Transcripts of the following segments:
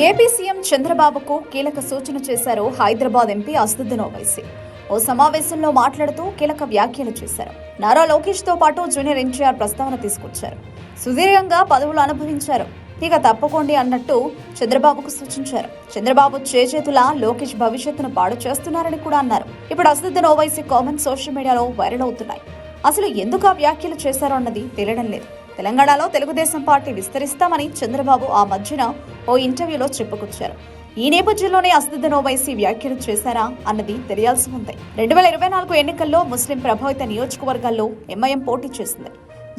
AP CM చంద్రబాబుకు కీలక సూచన చేశారు హైదరాబాద్ ఎంపీ అసదుద్దీన్ ఓవైసీ ఓ సమావేశంలో మాట్లాడుతూ కీలక వ్యాఖ్యలు చేశారు. నారా లోకేష్తో పాటు జూనియర్ ఎన్టీఆర్ ప్రస్తావన తీసుకొచ్చారు. సుదీర్ఘంగా పదవులు అనుభవించారు. ఇక తప్పకోండి అన్నట్టు చంద్రబాబుకు సూచించారు. చంద్రబాబు చేచేతులా లోకేష్ భవిష్యత్తును పాడు చేస్తున్నారని కూడా అన్నారు. ఇప్పుడు అసదుద్దీన్ ఓవైసీ కామెంట్ సోషల్ మీడియాలో వైరల్ అవుతున్నాయి. అసలు ఎందుకు ఆ వ్యాఖ్యలు చేశారో అన్నది తెలియడం లేదు. తెలంగాణలో తెలుగుదేశం పార్టీ విస్తరిస్తామని చంద్రబాబు ఆ మధ్యన ఓ ఇంటర్వ్యూలో చెప్పుకొచ్చారు. ఈ నేపథ్యంలోనే అసదుద్దీన్ ఓవైసీ వ్యాఖ్యలు చేశారా అన్నది తెలియాల్సి ఉంది. రెండు వేల ఇరవై నాలుగు ఎన్నికల్లో ముస్లిం ప్రభావిత నియోజకవర్గాల్లో ఎంఐఎం పోటీ చేసింది.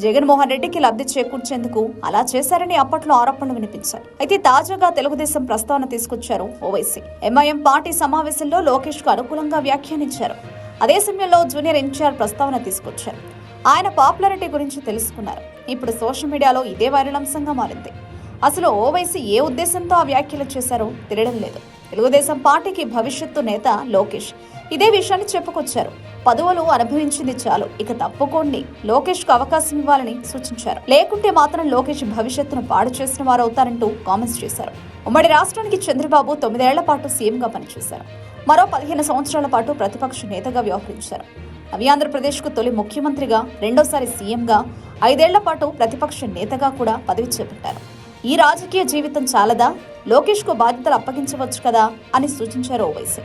జగన్మోహన్ రెడ్డికి లబ్ధి చేకూర్చేందుకు అలా చేశారని అప్పట్లో ఆరోపణలు వినిపించాయి. అయితే తాజాగా తెలుగుదేశం ప్రస్తావన తీసుకొచ్చారు ఓవైసీ. ఎంఐఎం పార్టీ సమావేశంలో లోకేష్కు అనుకూలంగా వ్యాఖ్యానించారు. అదే సమయంలో జూనియర్ ఎన్టీఆర్ ప్రస్తావన తీసుకొచ్చారు. ఆయన పాపులారిటీ గురించి తెలుసుకున్నారు. ఇప్పుడు సోషల్ మీడియాలో ఇదే వైరల్ అంశంగా మారింది. అసలు ఓవైసీ ఏ ఉద్దేశంతో ఆ వ్యాఖ్యలు చేశారో తెలియడం లేదు. తెలుగుదేశం పార్టీకి భవిష్యత్తు నేత లోకేష్ ఇదే విషయాన్ని చెప్పుకొచ్చారు. పదవులు అనుభవించింది చాలు. ఇక తప్పుకోండి. లోకేష్కు అవకాశం ఇవ్వాలని సూచించారు. లేకుంటే మాత్రం లోకేష్ భవిష్యత్తును పాడు చేసిన వారు అవుతారంటూ కామెంట్స్ చేశారు. ఉమ్మడి రాష్ట్రానికి చంద్రబాబు తొమ్మిదేళ్ళ పాటు సీఎంగా పనిచేశారు. మరో పదిహేను సంవత్సరాల పాటు ప్రతిపక్ష నేతగా వ్యవహరించారు. అవి ఆంధ్రప్రదేశ్కు తొలి ముఖ్యమంత్రిగా రెండోసారి సీఎంగా ఐదేళ్ళ పాటు ప్రతిపక్ష నేతగా కూడా పదవి చేపట్టారు. ఈ రాజకీయ జీవితం చాలదా? లోకేష్కు బాధ్యతలు అప్పగించవచ్చు కదా అని సూచించారు ఓవైసీ.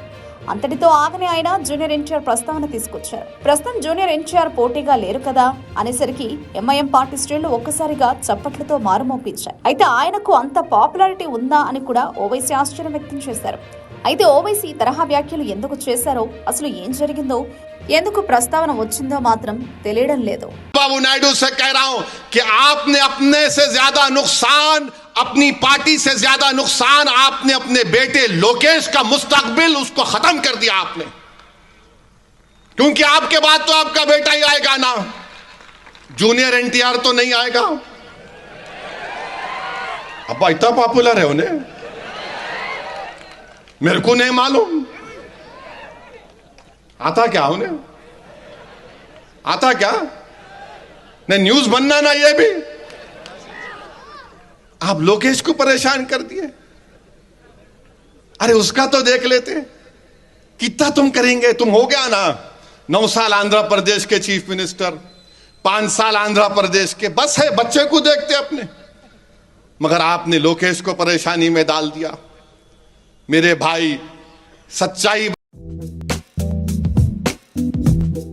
అంతటితో ఆగని ఆయన జూనియర్ ఎన్టీఆర్ ప్రస్తావన తీసుకొచ్చారు. ప్రస్తుతం జూనియర్ ఎన్టీఆర్ పోటీగా లేరు కదా అనేసరికి ఎంఐఎం పార్టీ శ్రేణులు ఒక్కసారిగా చప్పట్లతో మారుమోపించారు అయితే ఆయనకు అంత పాపులారిటీ ఉందా అని కూడా ఓవైసీ ఆశ్చర్యం వ్యక్తం చేశారు. అయితే ఓవైసీ తరహా వ్యాఖ్యలు ఎందుకు చేశారో అసలు ఏం జరిగిందో ఎందుకు ప్రస్తావన వచ్చిందో మాత్రం తెలియడం లేదు. బాబు నాయుడు సే కహ రహా కి ఆప్నే అప్నే సే జ్యాదా నుక్సాన్ अपनी पार्टी से ज़्यादा नुकसान आपने अपने बेटे लोकेश का मुस्तकबिल उसको खत्म कर दिया आपने। क्योंकि आपके बाद तो आपका बेटा ही आएगा ना। जूनियर एनटीआर तो नहीं आएगा। अब्बा इतना पॉपुलर है उन्हें। मेरे को नहीं मालूम। आता क्या उन्हें? आता क्या? नहीं न्यूज़ बनना ना ये भी। आप लोकेश को परेशान कर दिए। अरे उसका तो देख लेते। कितना तुम करेंगे? तुम हो गया ना। नौ साल आंध्र प्रदेश के चीफ मिनिस्टर, पाँच साल आंध्र प्रदेश के, बस है, बच्चे को देखते अपने। मगर आपने लोकेश को परेशानी में डाल दिया। मेरे भाई, सच्चाई